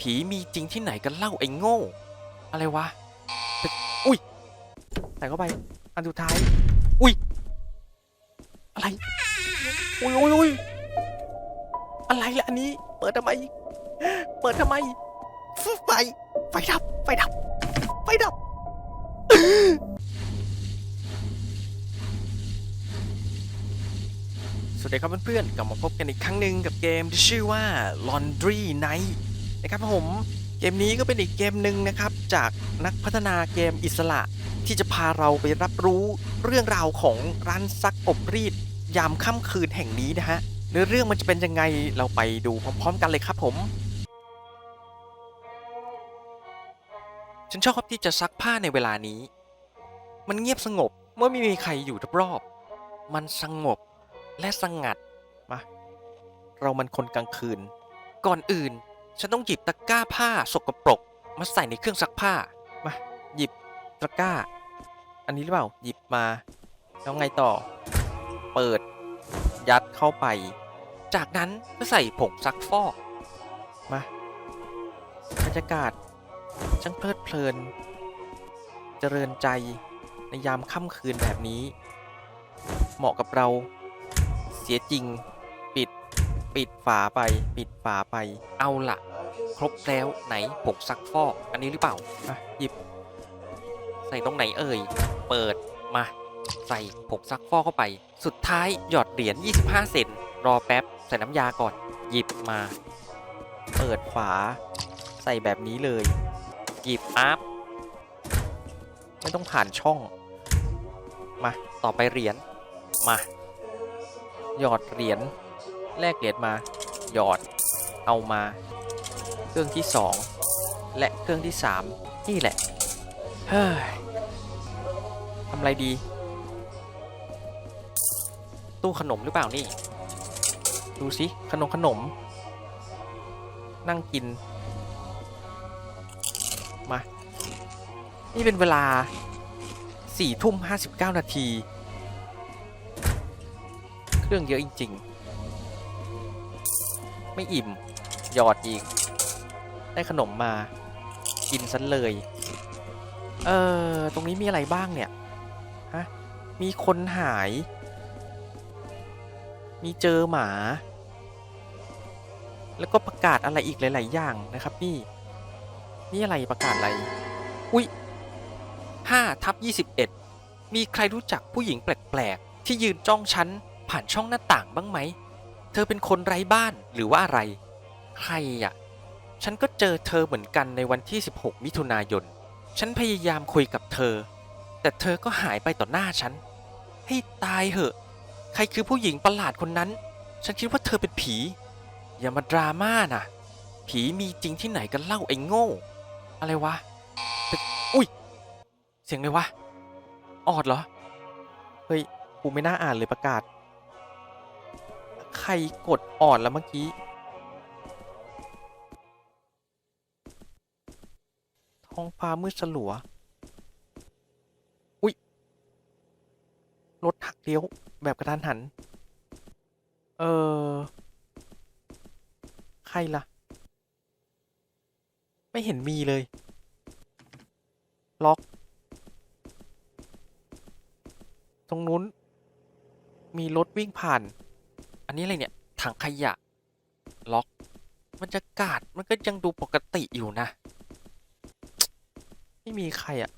ผีมีจริงที่ไหนกันเล่าไอ้โง่ อะไรวะ อุ้ยใส่เข้าไป อันสุดท้าย อุ้ย อะไร อุ้ยอุ้ยอุ้ยอะไรล่ะอันนี้ เปิดทำไม เปิดทำไมฟุบไฟไฟดับ ไฟดับ ไฟดับ สวัสดีครับเพื่อนๆ กลับมาพบกันอีกครั้งหนึ่งกับเกมที่ชื่อว่า Laundry Night นะครับผมเกมนี้ก็เป็นอีกเกมหนึ่งนะครับ จากนักพัฒนาเกมอิสระ ที่จะพาเราไปรับรู้เรื่องราวของร้านซักอบรีด ยามค่ำคืนแห่งนี้นะฮะเนื้อเรื่องมันจะเป็นยังไงเราไปดูพร้อม ๆ กันเลยครับผมฉันชอบที่จะซักผ้าในเวลานี้ มันเงียบสงบเมื่อไม่มีใครอยู่รอบๆมันสงบและสงัด มา เรามันคนกลางคืน ก่อนอื่น ฉันต้องหยิบตะกร้าผ้าสกปรก มาใส่ในเครื่องซักผ้า มา หยิบตะกร้า อันนี้หรือเปล่า หยิบมา แล้วไงต่อ เปิด ยัดเข้าไป จากนั้นก็ใส่ผงซักฟอก มาบรรยากาศช่างเพลิดเพลิน เจริญใจในยามค่ำคืนแบบนี้ เหมาะกับเรา เสียจริง ปิด ปิดฝาไป ปิดฝาไป เอาละ ครบแล้วไหนผงซักฟอกอันนี้หรือเปล่าอะหยิบ ใส่ตรงไหนเอ่ย เปิดมา ใส่ผงซักฟอกเข้าไป สุดท้ายหยอดเหรียญ 25 เซนต์รอแป๊บ ใส่น้ำยาก่อน หยิบมา เปิดฝา ใส่แบบนี้เลย หยิบอัพไม่ต้องผ่านช่อง มา ต่อไปเหรียญ มา หยอดเหรียญ แลกเหรียญมา หยอด เอามา เครื่องที่สองและเครื่องที่สามนี่แหละ เฮ้ยทำอะไรดี ตู้ขนมหรือเปล่านี่ ดูสิขนมขนม นั่งกิน มา นี่เป็นเวลาสี่ทุ่มห้าสิบเก้านาที เครื่องเยอะจริง ๆ ไม่อิ่ม หยอดอีก ได้ขนมมากินซันเลย เออตรงนี้มีอะไรบ้างเนี่ย ฮะ มีคนหาย มีเจอหมา แล้วก็ประกาศอะไรอีกหลาย ๆ อย่างนะครับ นี่ นี่อะไรประกาศอะไร อุ๊ย5ทับ21มีใครรู้จักผู้หญิงแปลก ๆ ที่ยืนจ้องฉันผ่านช่องหน้าต่างบ้างไหม เธอเป็นคนไร้บ้านหรือว่าอะไร ใครอะ ฉันก็เจอเธอเหมือนกันในวันที่ 16 มิถุนายน ฉันพยายามคุยกับเธอ แต่เธอก็หายไปต่อหน้าฉัน ให้ตายเหอะ ใครคือผู้หญิงประหลาดคนนั้น ฉันคิดว่าเธอเป็นผี อย่ามาดราม่านะผีมีจริงที่ไหนกันเล่าไอ้โง่ อะไรวะ อุ้ย เสียงอะไรวะ ออดเหรอ เฮ้ย กูไม่น่าอ่านเลยประกาศ ใครกดออดแล้วเมื่อกี้ ท้องฟ้ามืดสลัว อุ๊ยรถหักเลี้ยว แบบกระทันหัน เออ ใครล่ะ ไม่เห็นมีเลย ล็อก ตรงนู้น มีรถวิ่งผ่าน อันนี้อะไรเนี่ย ถังขยะ ล็อกบรรยากาศมันก็ยังดูปกติอยู่นะ ไม่มีใครอะ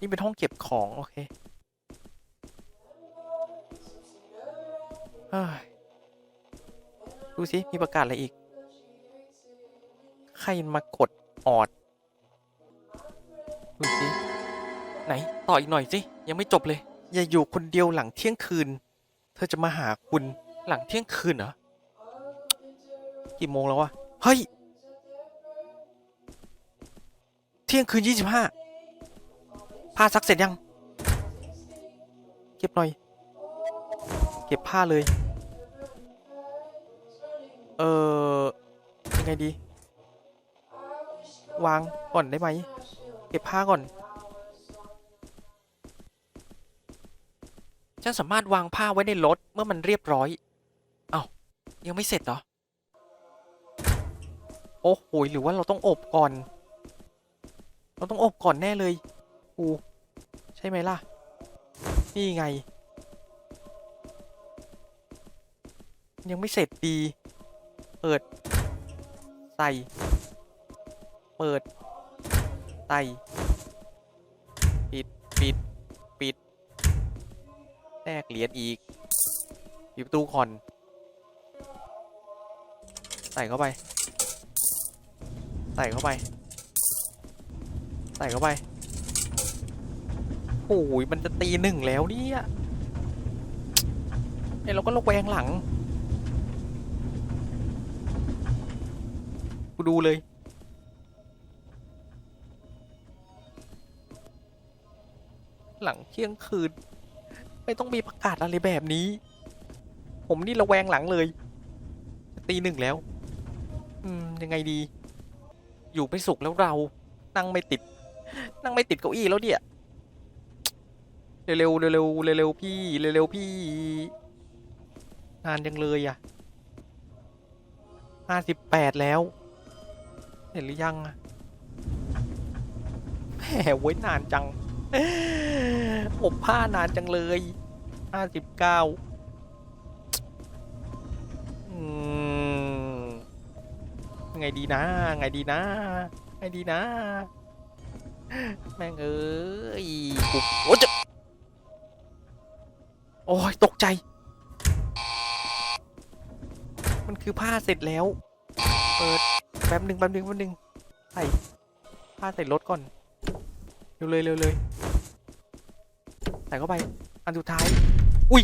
นี่เป็นห้องเก็บของ โอเคเฮ้ยดูสิ มีประกาศอะไรอีก ใครมากดออด ดูสิ ไหน ต่ออีกหน่อยสิ ยังไม่จบเลย อย่าอยู่คนเดียวหลังเที่ยงคืน เธอจะมาหาคุณหลังเที่ยงคืนเหรอ กี่โมงแล้ววะ เฮ้ย เที่ยงคืนยี่สิบห้าผ้าซักเสร็จยัง เก็บหน่อย เก็บผ้าเลย เออยังไงดี วางก่อนได้ไหม เก็บผ้าก่อน ฉันสามารถวางผ้าไว้ในรถเมื่อมันเรียบร้อย เอ้ายังไม่เสร็จเหรอ โอ้โห หรือว่าเราต้องอบก่อน เราต้องอบก่อนแน่เลยกูใช่ไหมล่ะ นี่ไง ยังไม่เสร็จดี เปิด ใส่ เปิด ใส่ ปิด ปิด ปิดแลกเหรียญอีกปิดประตูก่อน ใส่เข้าไป ใส่เข้าไป ใส่เข้าไปโอ้ยมันจะตีหนึ่งแล้วเนี่ยไอ้เราก็ลงแวงหลัง กูดูเลยหลังเที่ยงคืน ไม่ต้องมีประกาศอะไรแบบนี้ ผมนี่ระแวงหลังเลย ตีหนึ่งแล้ว อืม ยังไงดี อยู่ไม่สุขแล้วเรา นั่งไม่ติด นั่งไม่ติดเก้าอี้แล้วเนี่ย เร็วๆเร็วๆเร็วๆพี่เร็วๆพี่ นานจังเลยอะห้าสิบแปดแล้ว เห็นหรือยังแหมไว้ยนานจัง อบผ้านานจังเลยห้าสิบเก้าไงดีนะ ไงดีนะ ไงดีนะ แม่งเอ้ยโอ้ยจะโอ้ยตกใจ มันคือผ้าเสร็จแล้ว เปิดแป๊บหนึ่งแป๊บหนึ่งแป๊บหนึ่งใส่ผ้าใส่รถก่อน เร็วเลยเร็วเลยใส่เข้าไป อันสุดท้าย อุ้ย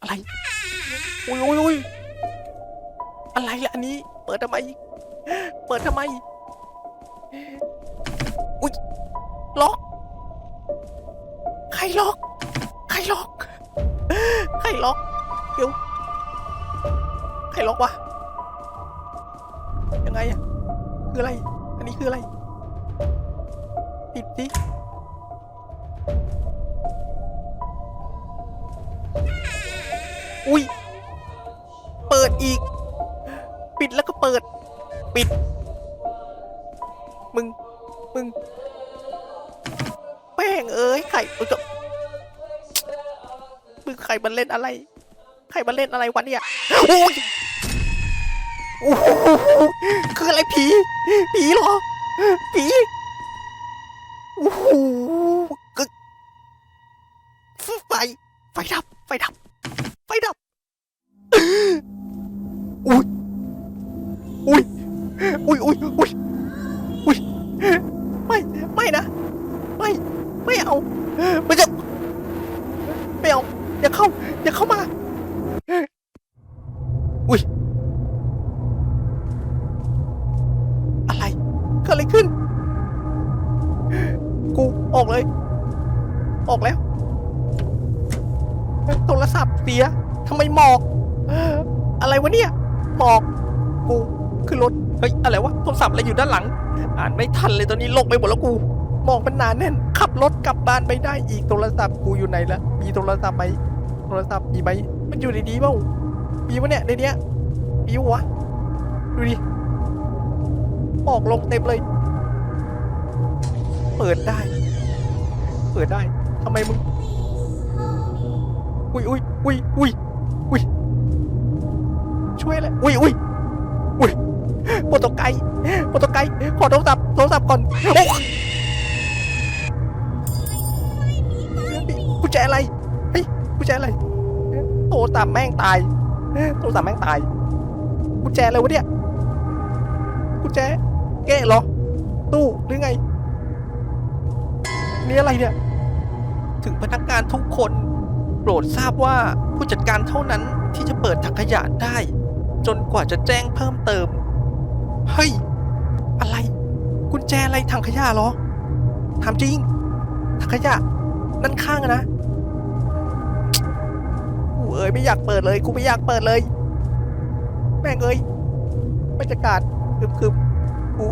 อะไร อุ้ยอุ้ยอุ้ยอะไรล่ะอันนี้ เปิดทำไม เปิดทำไม ล็อก ใครล็อก ใครล็อก ใครล็อก เดี๋ยว ใครล็อกวะ ยังไงอะคืออะไร อันนี้คืออะไร ปิดดิ ใครมันเล่นอะไร ใครมันเล่นอะไรวะเนี่ยโอ้ยโอ้โหคืออะไรผี ผีเหรอ ผีโอ้โหกึกไฟ ไฟดับ ไฟดับ ไฟดับ อุ้ย อุ้ย อุ้ยอุ้ยอุ้ย ออกเลย ออกแล้ว โทรศัพท์เสียทำไมหมอก อะไรวะเนี่ย หมอก กูขึ้นรถ เฮ้ย อะไรวะ โทรศัพท์อะไรอยู่ด้านหลัง อ่านไม่ทันเลยตอนนี้โลกไปหมดแล้วกูมองมันหนานแน่น ขับรถกลับบ้านไม่ได้อีก โทรศัพท์กูอยู่ไหนละ มีโทรศัพท์ไหมโทรศัพท์มีไหมมันอยู่ในนี้เปล่ามีปะเนี่ยในเนี้ยมีวะ ดูดิหมอกลงเต็มเลย เปิดได้ เปิดได้ทำไมมึง อุ้ยอุ้ยอุ้ยอุ้ยอุ้ยช่วยเลยอุ้ยอุ้ยอุ้ยโปรโตไกโปรโตไกขอโทรศัพท์โทรศัพท์ก่อนโอ้กุญแจอะไรเฮ้ยกุญแจอะไรโทรศัพท์แม่งตายโทรศัพท์แม่งตายกุญแจอะไรวะเนี่ยกุญแจแก้เหรอตู้หรือไง นี่อะไรเนี่ย ถึงพนักงานทุกคน โปรดทราบว่าผู้จัดการเท่านั้นที่จะเปิดถังขยะได้ จนกว่าจะแจ้งเพิ่มเติม เฮ้ย อะไร กุญแจอะไรถังขยะหรอถามจริง ถังขยะ นั่นข้างนะกูเอ้ยไม่อยากเปิดเลยกูไม่อยากเปิดเลย แม่งเอ้ยบรรยากาศคึมคึมกู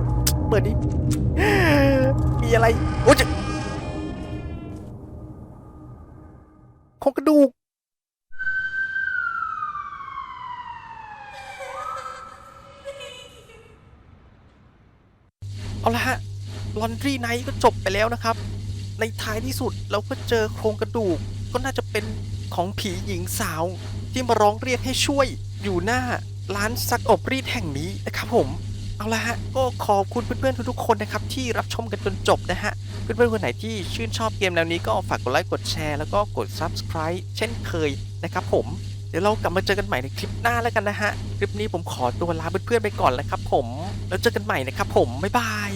เปิดดิมีอะไรโอ้ย ของกระดูก เอาละฮะลอนดรีไนท์ก็จบไปแล้วนะครับ ในท้ายที่สุดเราก็เจอโครงกระดูก ก็น่าจะเป็นของผีหญิงสาว ที่มาร้องเรียกให้ช่วยอยู่หน้าร้านซักอบรีดแห่งนี้นะครับผม เอาละฮะก็ขอบคุณเพื่อนๆทุกๆคนนะครับที่รับชมกันจนจบนะฮะเพื่อนๆคนไหนที่ชื่นชอบเกมแนวนี้ก็ฝากกดไลค์กดแชร์แล้วก็กด subscribe เช่นเคยนะครับผมเดี๋ยวเรากลับมาเจอกันใหม่ในคลิปหน้าแล้วกันนะฮะคลิปนี้ผมขอตัวลาเพื่อนๆไปก่อนแล้วครับผมแล้วเจอกันใหม่นะครับผมบ๊ายบาย